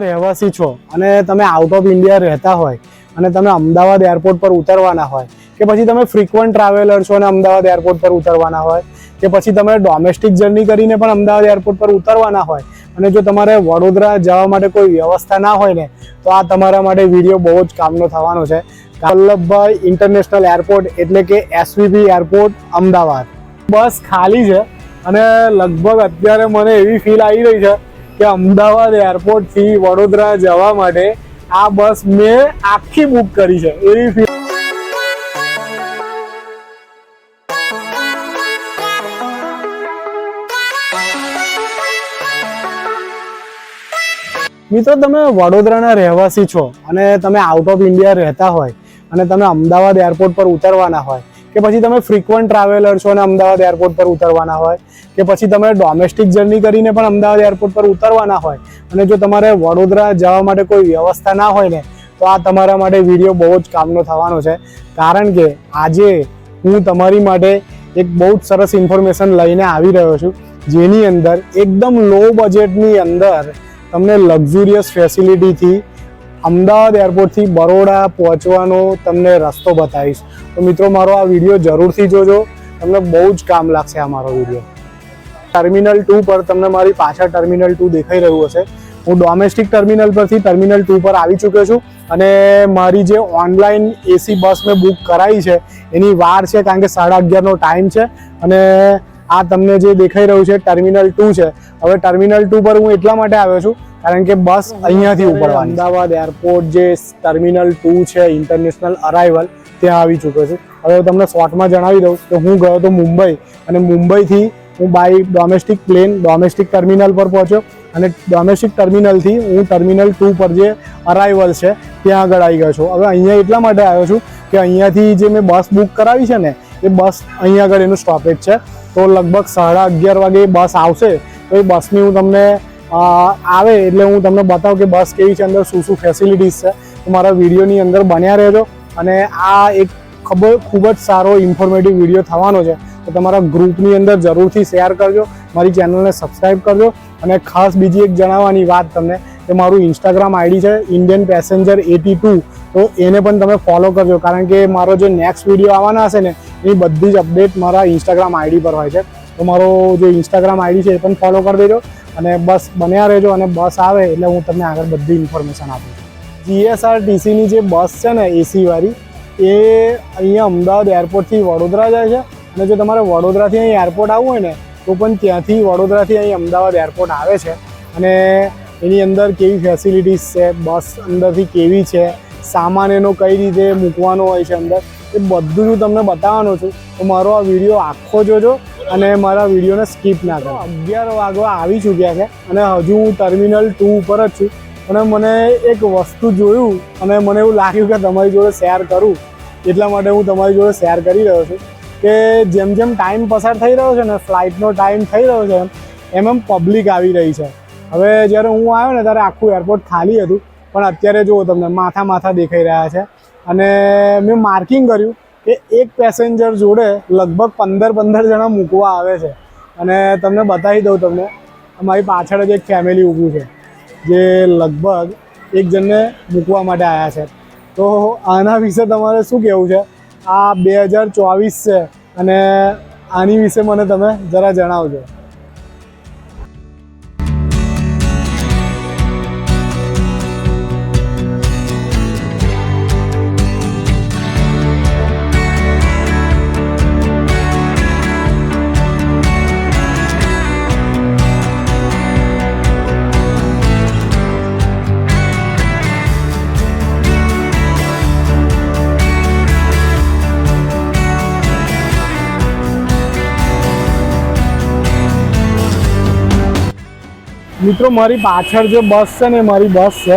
રહેવાસી છો અને તમે આઉટ ઓફ ઇન્ડિયા રહેતા હોય અને તમે અમદાવાદ એરપોર્ટ પર ઉતરવાના હોય, કે પછી તમે ફ્રિકવન્ટ ટ્રાવેલર છો અને અમદાવાદ એરપોર્ટ પર ઉતરવાના હોય, કે પછી તમે ડોમેસ્ટિક જર્ની કરીને પણ અમદાવાદ એરપોર્ટ પર ઉતરવાના હોય અને જો તમારે વડોદરા જવા માટે કોઈ વ્યવસ્થા ના હોય ને, તો આ તમારા માટે વીડિયો બહુ જ કામનો થવાનો છે. વલ્લભભાઈ ઇન્ટરનેશનલ એરપોર્ટ એટલે કે એસવીપી એરપોર્ટ અમદાવાદ. બસ ખાલી છે અને લગભગ અત્યારે મને એવી ફીલ આવી રહી છે કે અમદાવાદ એરપોર્ટથી વડોદરા જવા માટે આ બસ મેં આખી બુક કરી છે. એવી મિત્રો, તમે વડોદરાના રહેવાસી છો અને તમે આઉટ ઓફ ઇન્ડિયા રહેતા હોય અને તમે અમદાવાદ એરપોર્ટ પર ઉતરવાના હોય કે પછી તમે ફ્રિકવન્ટ ટ્રાવેલર છો અને અમદાવાદ એરપોર્ટ પર ઉતરવાના હોય, કે પછી તમે ડોમેસ્ટિક જર્ની કરીને પણ અમદાવાદ એરપોર્ટ પર ઉતરવાના હોય, અને જો તમારે વડોદરા જવા માટે કોઈ વ્યવસ્થા ના હોય ને, તો આ તમારા માટે વીડિયો બહુ જ કામનો થવાનો છે. કારણ કે આજે હું તમારી માટે એક બહુ જ સરસ ઇન્ફોર્મેશન લઈને આવી રહ્યો છું, જેની અંદર એકદમ લો બજેટની અંદર તમને લક્ઝુરિયસ ફેસિલિટીથી અમદાવાદ એરપોર્ટથી બરોડા પહોંચવાનો તમને રસ્તો બતાવીશ. તો મિત્રો, મારો આ વીડિયો જરૂરથી જોજો. તમને બહુ જ કામ લાગશે આ મારો વીડિયો. ટર્મિનલ ટુ પર તમને મારી પાછળ ટર્મિનલ ટુ દેખાઈ રહ્યું હશે. હું ડોમેસ્ટિક ટર્મિનલ પરથી ટર્મિનલ ટુ પર આવી ચૂક્યો છું અને મારી જે ઓનલાઈન એસી બસ મેં બુક કરાવી છે, એની વાર છે કારણ કે સાડા અગિયારનો ટાઈમ છે અને આ તમને જે દેખાઈ રહ્યું છે ટર્મિનલ ટુ છે. હવે ટર્મિનલ ટુ પર હું એટલા માટે આવ્યો છું કારણ કે બસ અહીંયાથી ઉપડવાની અમદાવાદ એરપોર્ટ જે ટર્મિનલ ટુ છે, ઇન્ટરનેશનલ અરાઇવલ ત્યાં આવી ચૂક્યો છું. હવે હું તમને શોર્ટમાં જણાવી દઉં કે હું ગયો તો મુંબઈ અને મુંબઈથી હું by domestic plane domestic terminal પર પહોંચ્યો અને ડોમેસ્ટિક ટર્મિનલથી હું ટર્મિનલ ટુ પર જે અરાઇવલ છે, ત્યાં આગળ આવી ગયો છું. હવે અહીંયા એટલા માટે આવ્યો છું કે અહીંયાથી જે મેં બસ બુક કરાવી છે ને, એ બસ અહીંયા આગળ એનું સ્ટોપેજ છે. તો લગભગ સાડા અગિયાર વાગે બસ આવશે, તો એ બસની હું તમને આવે એટલે હું તમને બતાવું કે બસ કેવી છે, અંદર શું શું ફેસિલિટીઝ છે. મારા વિડીયોની અંદર બન્યા રહેજો. અને આ એક ખબર ખૂબ જ સારો ઇન્ફોર્મેટિવ વીડિયો થવાનો છે. તો તમારા ગ્રુપની અંદર જરૂરથી શેર કરજો, મારી ચેનલને સબસ્ક્રાઈબ કરજો અને ખાસ બીજી એક જણાવવાની વાત તમને કે મારું ઇન્સ્ટાગ્રામ આઈડી છે ઇન્ડિયન પેસેન્જર એટી ટુ તો એને પણ તમે ફોલો કરજો, કારણ કે મારો જે નેક્સ્ટ વીડિયો આવવાના હશે ને, એની બધી જ અપડેટ મારા ઇન્સ્ટાગ્રામ આઈડી પર હોય છે. તો મારો જે ઇન્સ્ટાગ્રામ આઈડી છે એ પણ ફોલો કરી દેજો અને બસ બન્યા રહેજો અને બસ આવે એટલે હું તમને આગળ બધી ઇન્ફોર્મેશન આપું જીએસઆરટીસીની જે બસ છે ને એસીવાળી, એ અહીંયા અમદાવાદ એરપોર્ટથી વડોદરા જાય છે. અને જો તમારે વડોદરાથી અહીં એરપોર્ટ આવવું હોય ને, તો પણ ત્યાંથી વડોદરાથી અહીં અમદાવાદ એરપોર્ટ આવે છે. અને એની અંદર કેવી ફેસિલિટીઝ છે, બસ અંદરથી કેવી છે, સામાન એનો કઈ રીતે મૂકવાનો હોય છે અંદર, એ બધું હું તમને બતાવવાનો છું. તો મારો આ વીડિયો આખો જોજો અને મારા વિડીયોને સ્કીપ ના કરો. અગિયાર વાગવા આવી ચૂક્યા છે અને હજુ હું ટર્મિનલ ટુ ઉપર જ છું. અને મને એક વસ્તુ જોયું અને મને એવું લાગ્યું કે તમારી જોડે શેર કરું. એટલા માટે હું તમારી જોડે શેર કરી રહ્યો છું કે જેમ જેમ ટાઈમ પસાર થઈ રહ્યો છે ને ફ્લાઇટનો ટાઈમ થઈ રહ્યો છે, એમ એમ એમ પબ્લિક આવી રહી છે. હવે જ્યારે હું આવ્યો ને, ત્યારે આખું એરપોર્ટ ખાલી હતું. પણ અત્યારે જુઓ તમને, માથા માથા દેખાઈ રહ્યા છે. અને મેં માર્કિંગ કર્યું કે એક પેસેન્જર જોડે લગભગ પંદર પંદર જણા મૂકવા આવે છે. અને તમને બતાવી દઉં તમને મારી પાછળ જ એક ફેમિલી ઊભું છે. જે લગભગ એક જણને મૂકવા માટે આવ્યા છે. તો આના વિશે તમારે શું કહેવું છે? આ બે હજાર ચોવીસ છે અને આની વિશે મને તમે જરા જણાવજો. મિત્રો, મારી પાછળ જે બસ છે ને મારી બસ છે.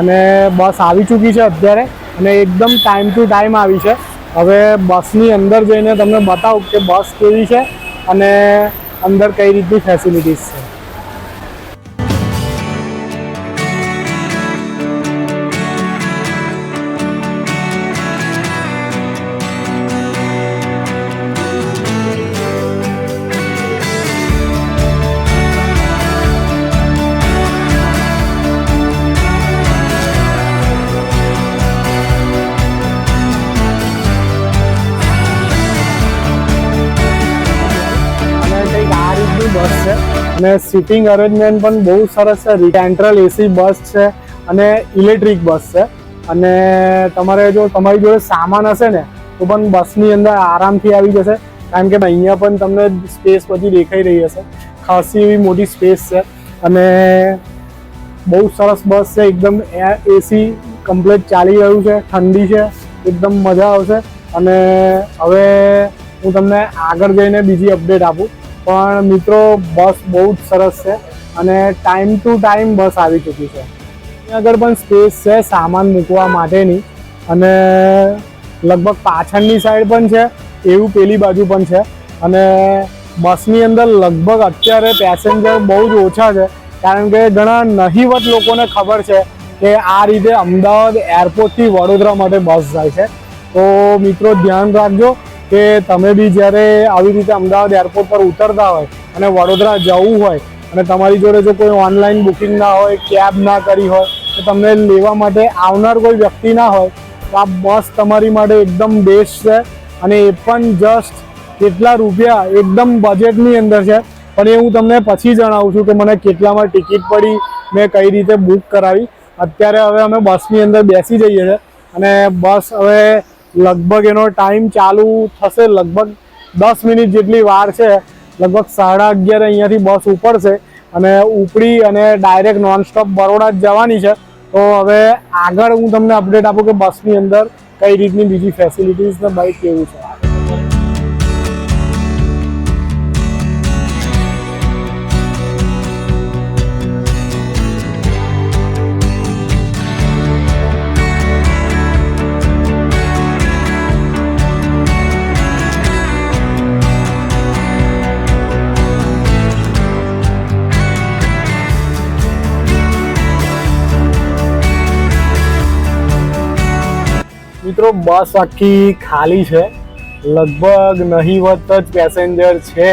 અને બસ આવી ચૂકી છે અત્યારે અને એકદમ ટાઈમ ટુ ટાઈમ આવી છે. હવે બસની અંદર જઈને તમને બતાવું કે બસ કેવી છે અને અંદર કઈ રીતની ફેસિલિટીઝ છે. અને સિટિંગ અરેન્જમેન્ટ પણ બહુ સરસ છે. સેન્ટ્રલ એસી બસ છે અને ઇલેક્ટ્રિક બસ છે. અને તમારે જો તમારી જોડે સામાન હશે ને, તો પણ બસની અંદર આરામથી આવી જશે. કારણ કે અહીંયા પણ તમને સ્પેસ બધી દેખાઈ રહી હશે. ખાસી એવી મોટી સ્પેસ છે. અને બહુ સરસ બસ છે. એકદમ એસી કમ્પ્લીટ ચાલી રહ્યું છે. ઠંડી છે. એકદમ મજા આવશે. અને હવે હું તમને આગળ જઈને બીજી અપડેટ આપું. પણ મિત્રો, બસ બહુ જ સરસ છે અને ટાઈમ ટુ ટાઈમ બસ આવી ચૂકી છે. આગળ પણ સ્પેસ છે સામાન મૂકવા માટેની અને લગભગ પાછળની સાઈડ પણ છે, એવું પેલી બાજુ પણ છે અને બસની અંદર લગભગ અત્યારે પેસેન્જર બહુ જ ઓછા છે, કારણ કે ઘણા નહીવત લોકોને ખબર છે કે આ રીતે અમદાવાદ એરપોર્ટથી વડોદરા માટે બસ જાય છે. તો મિત્રો, ધ્યાન રાખજો કે તમે બી જ્યારે આવી રીતે અમદાવાદ એરપોર્ટ પર ઉતરતા હોય અને વડોદરા જવું હોય અને તમારી જોડે જો કોઈ ઓનલાઈન બુકિંગ ના હોય કેબ ના કરી હોય, તો તમને લેવા માટે આવનાર કોઈ વ્યક્તિ ના હોય, તો આ બસ તમારી માટે એકદમ બેસ્ટ છે. અને એ પણ જસ્ટ કેટલા રૂપિયા એકદમ બજેટની અંદર છે. પણ એ હું તમને પછી જણાવું છું કે મને કેટલામાં ટિકિટ પડી, મેં કઈ રીતે બુક કરાવી. અત્યારે હવે અમે બસની અંદર બેસી જઈએ છીએ અને બસ હવે લગભગ એનો ટાઈમ ચાલુ થશે, લગભગ દસ મિનિટ જેટલી વાર છે. લગભગ સાડા અગિયાર અહીંયાથી બસ ઉપડશે અને ઉપડી અને ડાયરેક્ટ નોનસ્ટોપ બરોડા જ જવાની છે. તો હવે આગળ હું તમને અપડેટ આપું કે બસની અંદર કઈ રીતની બીજી ફેસિલિટીઝ ને બાઈક કેવું છે. મિત્રો, બસ આખી ખાલી છે. લગભગ નહીવત જ પેસેન્જર છે.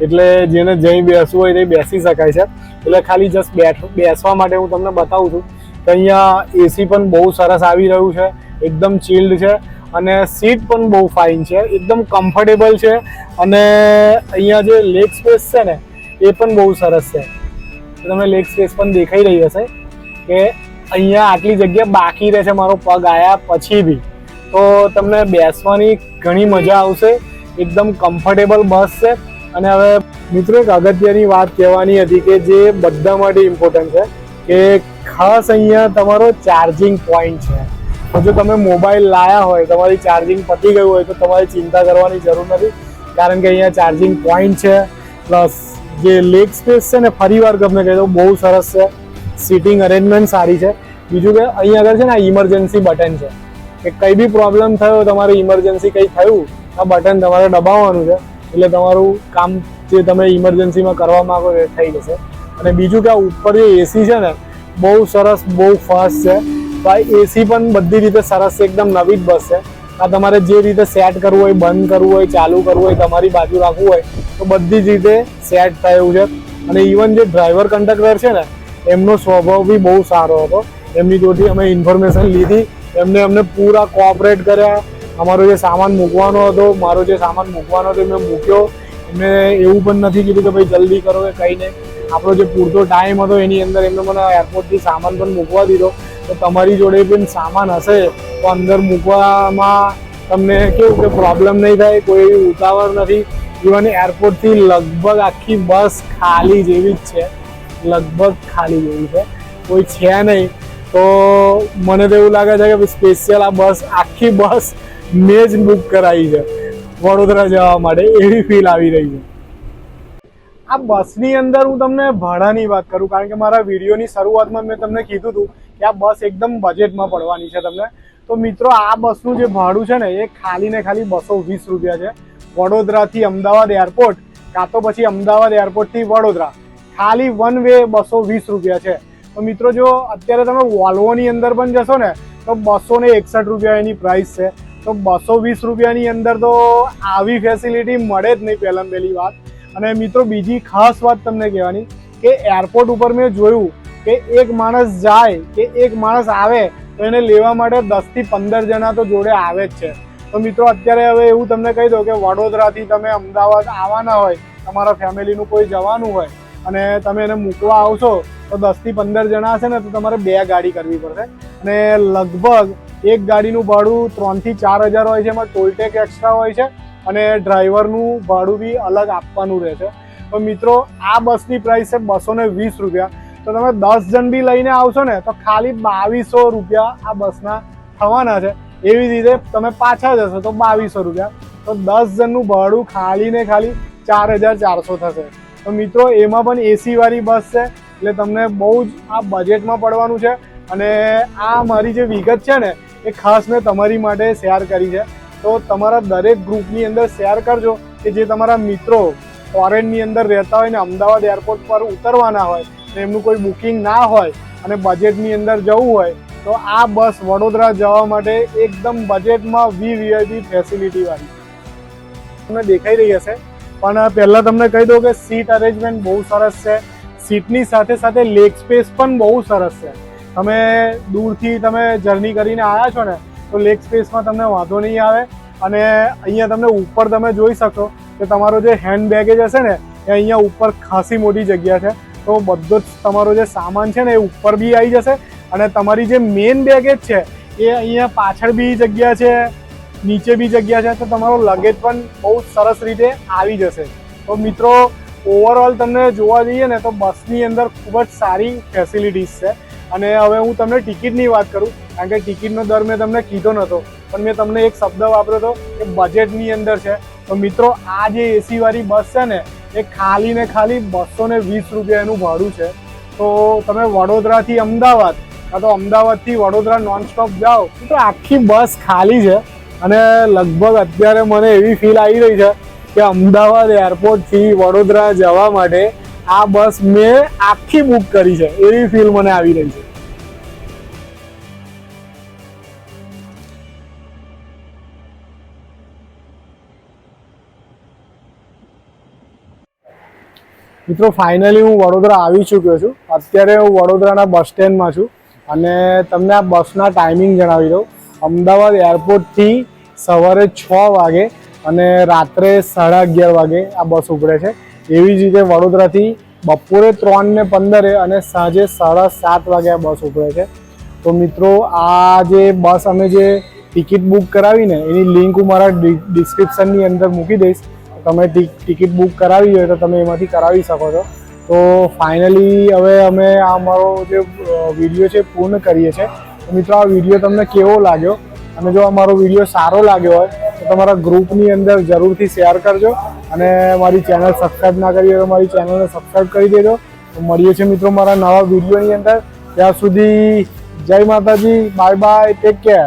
એટલે જેને જઈ બેસવું હોય તે બેસી શકાય છે. એટલે ખાલી જસ્ટ બેઠ, બેસવા માટે હું તમને બતાવું છું કે અહીંયા એસી પણ બહુ સરસ આવી રહ્યું છે. એકદમ ચિલ્ડ છે અને સીટ પણ બહુ ફાઇન છે. એકદમ કમ્ફર્ટેબલ છે. અને અહીંયા જે લેગ સ્પેસ છે ને, એ પણ બહુ સરસ છે. તમને લેગ સ્પેસ પણ દેખાઈ રહી હશે કે અહીંયા આટલી જગ્યા બાકી રહે છે મારો પગ આયા પછી બી. તો તમને બેસવાની ઘણી મજા આવશે. એકદમ કમ્ફર્ટેબલ બસ છે. અને હવે મિત્રો એક અગત્યની વાત કહેવાની હતી કે જે બધા માટે ઇમ્પોર્ટન્ટ છે કે ખાસ અહીંયા તમારો ચાર્જિંગ પોઈન્ટ છે. તો જો તમે મોબાઈલ લાયા હોય, તમારી ચાર્જિંગ પતી ગયું હોય, તો તમારે ચિંતા કરવાની જરૂર નથી. કારણ કે અહીંયા ચાર્જિંગ પોઈન્ટ છે પ્લસ જે લેગ સ્પેસ છે ને, ફરી વાર ગમે કહી દઉં, બહુ સરસ છે. સીટિંગ અરેન્જમેન્ટ સારી છે. બીજું કે અહીં આગળ છે ને, આ ઇમરજન્સી બટન છે. કે કંઈ બી પ્રોબ્લેમ થયો, તમારે ઇમરજન્સી કંઈ થયું, આ બટન તમારે દબાવવાનું છે. એટલે તમારું કામ જે તમે ઇમરજન્સીમાં કરવા માંગો એ થઈ જશે. અને બીજું કે આ ઉપર જે એસી છે ને, બહુ સરસ, બહુ ફાસ્ટ છે. તો એસી પણ બધી રીતે સરસ છે, એકદમ નવી જ બસ છે. આ તમારે જે રીતે સેટ કરવું હોય, બંધ કરવું હોય, ચાલુ કરવું હોય, તમારી બાજુ રાખવું હોય, તો બધી જ રીતે સેટ થયું છે. અને ઇવન જે ડ્રાઈવર કંડક્ટર છે ને, એમનો સ્વભાવ બી બહુ સારો હતો. એમની જોડથી અમે ઇન્ફોર્મેશન લીધી. એમને અમને પૂરા કોઓપરેટ કર્યા. અમારો જે સામાન મૂકવાનો હતો, મારો જે સામાન મૂકવાનો હતો એમને મૂક્યો. એમને એવું પણ નથી કીધું કે ભાઈ જલ્દી કરો કે કંઈ નહીં. આપણો જે પૂરતો ટાઈમ હતો, એની અંદર એમને મને એરપોર્ટથી સામાન પણ મૂકવા દીધો. તો તમારી જોડે પણ સામાન હશે, તો અંદર મૂકવામાં તમને કેવું કે પ્રોબ્લેમ નહીં થાય, કોઈ એવી ઉતાવળ નથી. ઇવન એરપોર્ટથી લગભગ આખી બસ ખાલી જેવી જ છે. લગભગ ખાલી જેવી છે. કોઈ છે નહીં. તો મને તો એવું લાગે છે કે સ્પેશિયલ આ બસ આખી બસ મેં જ બુક કરાવી છે. વડોદરા જવા માટે એવી ફીલ આવી રહી છે. આ બસની અંદર હું તમને ભાડાની વાત કરું, કારણ કે મારા વિડીયોની શરૂઆતમાં મેં તમને કીધું હતું કે આ બસ એકદમ બજેટમાં પડવાની છે તમને. તો મિત્રો, આ બસનું જે ભાડું છે ને, એ ખાલી ને ખાલી બસો વીસ રૂપિયા છે. વડોદરાથી અમદાવાદ એરપોર્ટ કાં તો પછી અમદાવાદ એરપોર્ટથી વડોદરા. ખાલી વન વે બસો વીસ રૂપિયા છે. તો મિત્રો જો અત્યારે તમે વોલ્વોની અંદર પણ જશો ને, તો બસો ને એકસઠ રૂપિયા એની પ્રાઇસ છે. તો બસો વીસ રૂપિયાની અંદર તો આવી ફેસિલિટી મળે જ નહીં પહેલાં પહેલી વાત. અને મિત્રો બીજી ખાસ વાત તમને કહેવાની કે એરપોર્ટ ઉપર મેં જોયું કે એક માણસ જાય, કે એક માણસ આવે, તો એને લેવા માટે દસથી પંદર જણા તો જોડે આવે જ છે. તો મિત્રો અત્યારે હવે એવું તમને કહી દઉં કે વડોદરાથી તમે અમદાવાદ આવવાના હોય, તમારા ફેમિલીનું કોઈ જવાનું હોય અને તમે એને મૂકવા આવશો તો દસથી પંદર જણા હશે ને, તો તમારે બે ગાડી કરવી પડશે. અને લગભગ એક ગાડીનું ભાડું ત્રણથી ચાર હજાર હોય છે, એમાં ટોલટેક એક્સ્ટ્રા હોય છે અને ડ્રાઈવરનું ભાડું બી અલગ આપવાનું રહે છે તો મિત્રો, આ બસની પ્રાઇસ છે બસો ને વીસ રૂપિયા. તો તમે દસ જણ બી લઈને આવશો ને, તો ખાલી બાવીસો રૂપિયા આ બસના થવાના છે. એવી રીતે તમે પાછા જશો તો બાવીસો રૂપિયા. તો દસ જણનું ભાડું ખાલી ને ખાલી ચાર હજાર ચારસો થશે. તો મિત્રો, એમાં પણ એસી વાળી બસ છે, એટલે તમને બહુ જ આ બજેટમાં પડવાનું છે. અને આ મારી જે વિગત છે ને, એ ખાસ મેં તમારી માટે શેર કરી છે. તો તમારા દરેક ગ્રુપની અંદર શેર કરજો કે જે તમારા મિત્રો ફોરેનની અંદર રહેતા હોય ને, અમદાવાદ એરપોર્ટ પર ઉતરવાના હોય, ને એમનું કોઈ બુકિંગ ના હોય અને બજેટની અંદર જવું હોય, તો આ બસ વડોદરા જવા માટે એકદમ બજેટમાં વી વીઆઈપી ફેસિલિટીવાળી તમને દેખાઈ રહી હશે પણ પહેલાં તમને કહી દઉં કે સીટ અરેન્જમેન્ટ બહુ સરસ છે. સીટની સાથે સાથે લેગ સ્પેસ પણ બહુ સરસ છે. તમે દૂરથી તમે જર્ની કરીને આવ્યા છો ને, તો લેગ સ્પેસમાં તમને વાંધો નહીં આવે. અને અહીંયા તમને ઉપર તમે જોઈ શકો કે તમારો જે હેન્ડ બેગેજ હશે ને, એ અહીંયા ઉપર ખાસી મોટી જગ્યા છે. તો બધો જ તમારો જે સામાન છે ને, એ ઉપર બી આવી જશે. અને તમારી જે મેઇન બેગેજ છે, એ અહીંયા પાછળ બી જગ્યા છે. નીચે બી જગ્યા છે તો તમારો લગેજ પણ બહુ સરસ રીતે આવી જશે. તો મિત્રો ઓવરઓલ તમને જોવા જઈએ ને તો બસની અંદર ખૂબ જ સારી ફેસિલિટીઝ છે. અને હવે હું તમને ટિકિટની વાત કરું, કારણ કે ટિકિટનો દર મેં તમને કીધો નહોતો પણ મેં તમને એક શબ્દ વાપર્યો હતો કે બજેટની અંદર છે. તો મિત્રો, આ જે એસીવાળી બસ છે ને, એ ખાલી ને ખાલી બસો ને વીસ રૂપિયા એનું ભાડું છે. તો તમે વડોદરાથી અમદાવાદ, કાં તો અમદાવાદથી વડોદરા નોનસ્ટોપ જાઓ, તો આખી બસ ખાલી છે. અને લગભગ અત્યારે મને એવી ફીલ આવી રહી છે કે અમદાવાદ એરપોર્ટથી વડોદરા જવા માટે આ બસ મેં આખી બુક કરી છે. એવી ફીલ મને આવી રહી છે. મિત્રો ફાઇનલી હું વડોદરા આવી ચૂક્યો છું. અત્યારે હું વડોદરાના બસ સ્ટેન્ડમાં છું. અને તમને આ બસના ટાઈમિંગ જણાવી દઉં. અમદાવાદ એરપોર્ટથી સવારે છ વાગે અને રાત્રે સાડા અગિયાર વાગે આ બસ ઉપડે છે. એવી જ રીતે વડોદરાથી બપોરે ત્રણ ને પંદરે અને સાંજે સાડા સાત વાગે આ બસ ઉપડે છે. તો મિત્રો, આ જે બસ અમે જે ટિકિટ બુક કરાવીને, એની લિંક હું મારા ડિસ્ક્રિપ્શનની અંદર મૂકી દઈશ. તમે ટિકિટ બુક કરાવી હોય તો તમે એમાંથી કરાવી શકો છો. તો ફાઇનલી હવે અમે આ અમારો જે વીડિયો છે પૂર્ણ કરીએ છીએ. મિત્રો, આ વીડિયો તમને કેવો લાગ્યો? અને જો અમારો વીડિયો સારો લાગ્યો હોય, તો તમારા ગ્રુપની અંદર જરૂરથી શેર કરજો અને મારી ચેનલ સબસ્ક્રાઈબ ના કરી હોય તો મારી ચેનલને સબસ્ક્રાઈબ કરી દેજો. તો મળીએ છીએ મિત્રો મારા નવા વિડીયોની અંદર. ત્યાં સુધી જય માતાજી બાય બાય ટેક કેર